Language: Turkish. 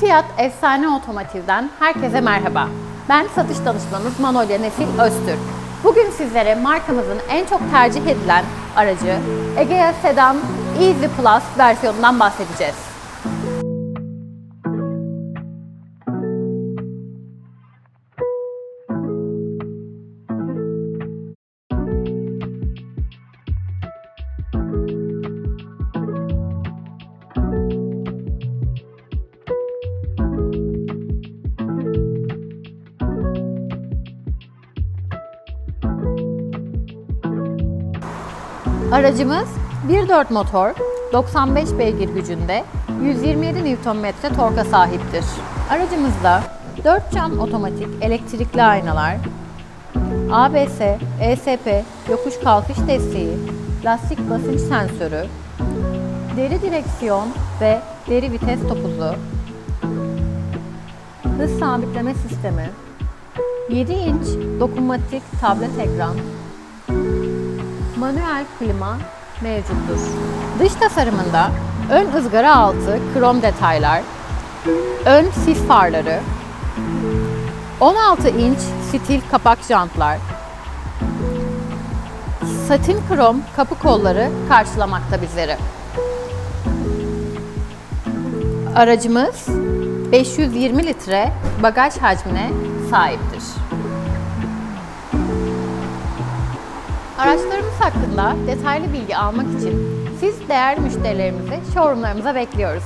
Fiyat Efsane Otomotiv'den herkese merhaba. Ben satış danışmanınız Manolya Nesil Öztürk. Bugün sizlere markamızın en çok tercih edilen aracı Egea Sedan Easy Plus versiyonundan bahsedeceğiz. Aracımız 1.4 motor, 95 beygir gücünde, 127 Nm torka sahiptir. Aracımızda 4 cam otomatik elektrikli aynalar, ABS, ESP, yokuş kalkış desteği, lastik basınç sensörü, deri direksiyon ve deri vites topuzu, hız sabitleme sistemi, 7 inç dokunmatik tablet ekran, manuel klima mevcuttur. Dış tasarımında ön ızgara altı krom detaylar, ön sis farları, 16 inç stil kapak jantlar, satin krom kapı kolları karşılamakta bizleri. Aracımız 520 litre bagaj hacmine sahiptir. Araçlarımız hakkında detaylı bilgi almak için siz değerli müşterilerimizi showroomlarımıza bekliyoruz.